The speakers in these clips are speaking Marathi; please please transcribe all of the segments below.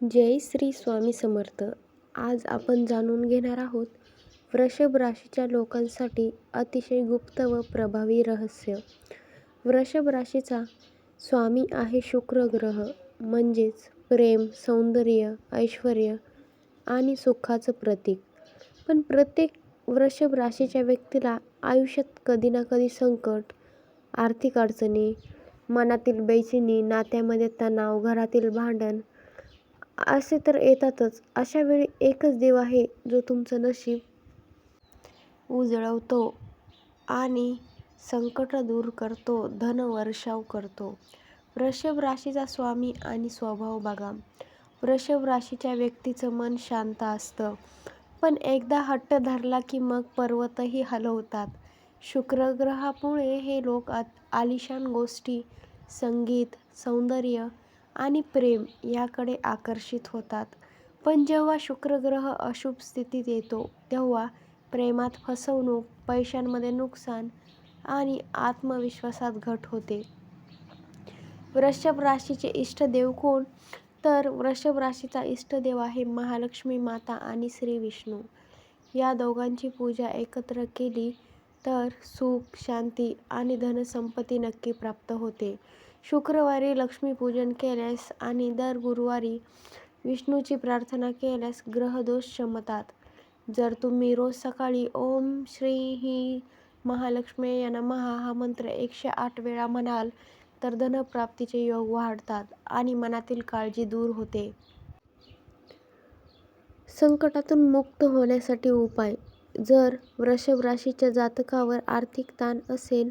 जय श्री स्वामी समर्थ. आज आपण जाणून घेणार आहोत वृषभ राशीच्या लोकांसाठी अतिशय गुप्त व प्रभावी रहस्य. वृषभ राशीचा स्वामी आहे शुक्र ग्रह म्हणजेच प्रेम सौंदर्य ऐश्वर आणि सुखाचं प्रतीक. पण प्रत्येक वृषभ राशीच्या व्यक्तीला आयुष्यात कधी ना कधी संकट आर्थिक अडचणी मनातील बेचैनी नात्यामध्ये तणाव घरातील भांडण असे तर येतातच. अशा वेळी एकच देव आहे जो तुमचं नशीब उजळवतो आणि संकट दूर करतो धन वर्षाव करतो. वृषभ राशीचा स्वामी आणि स्वभाव बघा. वृषभ राशीच्या व्यक्तीचं मन शांत असतं. पण एकदा हट्ट धरला की मग पर्वतही हलवतात. शुक्रग्रहामुळे हे लोक आलिशान गोष्टी संगीत सौंदर्य आणि प्रेम याकडे आकर्षित होतात. पण जेव्हा शुक्रग्रह अशुभ स्थितीत येतो तेव्हा प्रेमात फसवणूक पैशांमध्ये नुकसान आणि आत्मविश्वासात घट होते. वृषभ राशीचे इष्टदेव कोण? तर वृषभ राशीचा इष्टदेव आहे महालक्ष्मी माता आणि श्री विष्णू. या दोघांची पूजा एकत्र केली तर सुख शांती आणि धनसंपत्ती नक्की प्राप्त होते. शुक्रवारी लक्ष्मीपूजन केल्यास आणि दर गुरुवारी विष्णूची प्रार्थना केल्यास ग्रहदोष शमतात. जर तुम्ही रोज सकाळी ओम श्री ही महालक्ष्मी नमः हा मंत्र एकशे आठ वेळा म्हणाल तर धनप्राप्तीचे योग वाढतात आणि मनातील काळजी दूर होते. संकटातून मुक्त होण्यासाठी उपाय. जर वृषभ राशीच्या जातकावर आर्थिक ताण असेल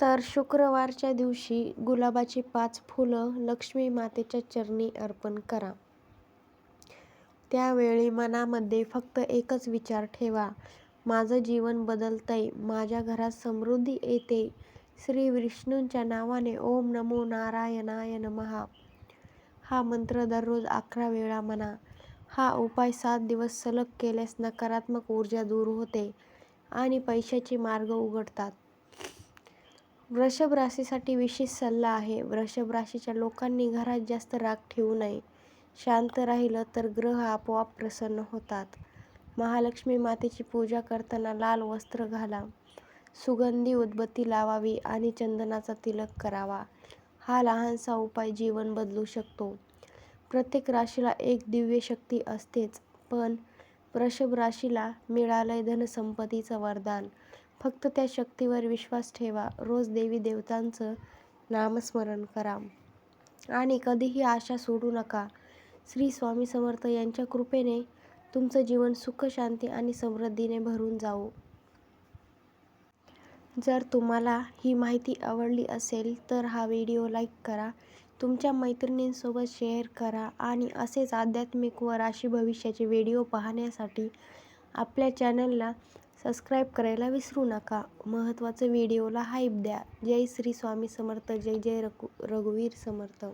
तर शुक्रवारच्या दिवशी गुलाबाची पाच फुलं लक्ष्मी मातेच्या चरणी अर्पण करा. त्यावेळी मनामध्ये फक्त एकच विचार ठेवा. माझं जीवन बदलतंय माझ्या घरात समृद्धी येते. श्री विष्णूंच्या नावाने ओम नमो नारायणाय नमहा हा मंत्र दररोज अकरा वेळा म्हणा. हा उपाय सात दिवस सलग केल्यास नकारात्मक ऊर्जा दूर होते आणि पैशाचे मार्ग उघडतात. वृषभ राशीसाठी विशेष सल्ला आहे. वृषभ राशीच्या लोकांनी घरात जास्त राग ठेवू नये. शांत राहिलं तर ग्रह आपोआप प्रसन्न होतात. महालक्ष्मी मातेची पूजा करताना लाल वस्त्र घाला. सुगंधी उदबत्ती लावावी आणि चंदनाचा तिलक करावा. हा लहानसा उपाय जीवन बदलू शकतो. प्रत्येक राशीला एक दिव्य शक्ती असतेच पण वृषभ राशीला मिळालंय धनसंपत्तीचं वरदान. फक्त त्या शक्तीवर विश्वास ठेवा. रोज देवी देवतांचं नामस्मरण करा. आणि कधीही आशा सोडू नका. श्री स्वामी समर्थ यांच्या कृपेने तुमचं जीवन सुख शांती आणि समृद्धीने भरून जाऊ जर तुम्हाला ही माहिती आवडली असेल तर हा व्हिडिओ लाईक करा. तुमच्या मैत्रिणींसोबत शेअर करा आणि असेच आध्यात्मिक व राशी भविष्याचे व्हिडिओ पाहण्यासाठी आपल्या चॅनलला सबस्क्राईब करायला विसरू नका. महत्त्वाचं व्हिडिओला हाईप द्या. जय श्री स्वामी समर्थ. जय जय रघु रघुवीर समर्थ.